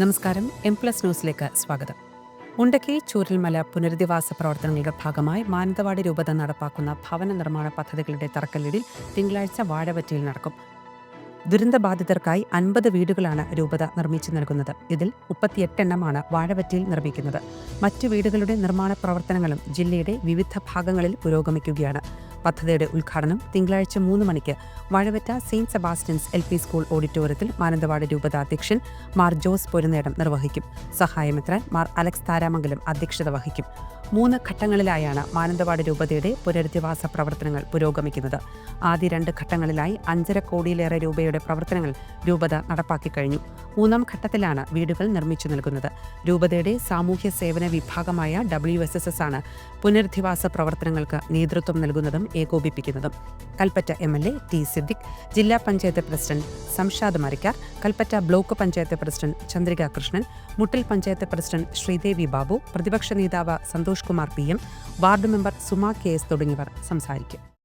നമസ്കാരം. M plus ന്യൂസിലേക്ക് സ്വാഗതം. മുണ്ടക്കി ചൂരൽമല പുനരധിവാസ പ്രവർത്തനങ്ങളുടെ ഭാഗമായി മാനന്തവാടി രൂപത നടപ്പാക്കുന്ന ഭവന നിർമ്മാണ പദ്ധതികളുടെ തറക്കല്ലിടിൽ തിങ്കളാഴ്ച വാഴവറ്റിയിൽ നടക്കും. ദുരന്തബാധിതർക്കായി അൻപത് വീടുകളാണ് രൂപത നിർമ്മിച്ചു നൽകുന്നത്. ഇതിൽ മുപ്പത്തിയെട്ടെണ്ണമാണ് വാഴവറ്റിയിൽ നിർമ്മിക്കുന്നത്. മറ്റു വീടുകളുടെ നിർമ്മാണ പ്രവർത്തനങ്ങളും ജില്ലയുടെ വിവിധ ഭാഗങ്ങളിൽ പുരോഗമിക്കുകയാണ്. പദ്ധതിയുടെ ഉദ്ഘാടനം തിങ്കളാഴ്ച മൂന്ന് മണിക്ക് Vazhavatta Saint Sebastian's L P school ഓഡിറ്റോറിയത്തിൽ മാനന്തവാട് രൂപത അധ്യക്ഷൻ മാർ ജോസ് പൊരുന്നേടം നിർവഹിക്കും. സഹായമെത്രാൻ മാർ അലക്സ് താരാമംഗലം അധ്യക്ഷത വഹിക്കും. മൂന്ന് ഘട്ടങ്ങളിലായാണ് മാനന്തവാട് രൂപതയുടെ പുനരധിവാസ പ്രവർത്തനങ്ങൾ പുരോഗമിക്കുന്നത്. ആദ്യ രണ്ട് ഘട്ടങ്ങളിലായി അഞ്ചര കോടിയിലേറെ രൂപയുടെ പ്രവർത്തനങ്ങൾ രൂപത നടപ്പാക്കി കഴിഞ്ഞു. മൂന്നാം ഘട്ടത്തിലാണ് വീടുകൾ നിർമ്മിച്ചു നൽകുന്നത്. രൂപതയുടെ സാമൂഹ്യ സേവന വിഭാഗമായ ഡബ്ല്യു എസ് എസ് എസ് ആണ് പുനരധിവാസ പ്രവർത്തനങ്ങൾക്ക് നേതൃത്വം നൽകുന്നതും ഏകോപിപ്പിക്കുന്നതും. Kalpetta M L A T Siddique ജില്ലാ panchayat president Shamshad Marikkar Kalpetta block panchayat president Chandrika Krishnan Muttil panchayat president Sreedevi Babu പ്രതിപക്ഷ നേതാവ് Santhosh Kumar P M ward member Suma K S തുടങ്ങിയവർ സംസാരിക്കും.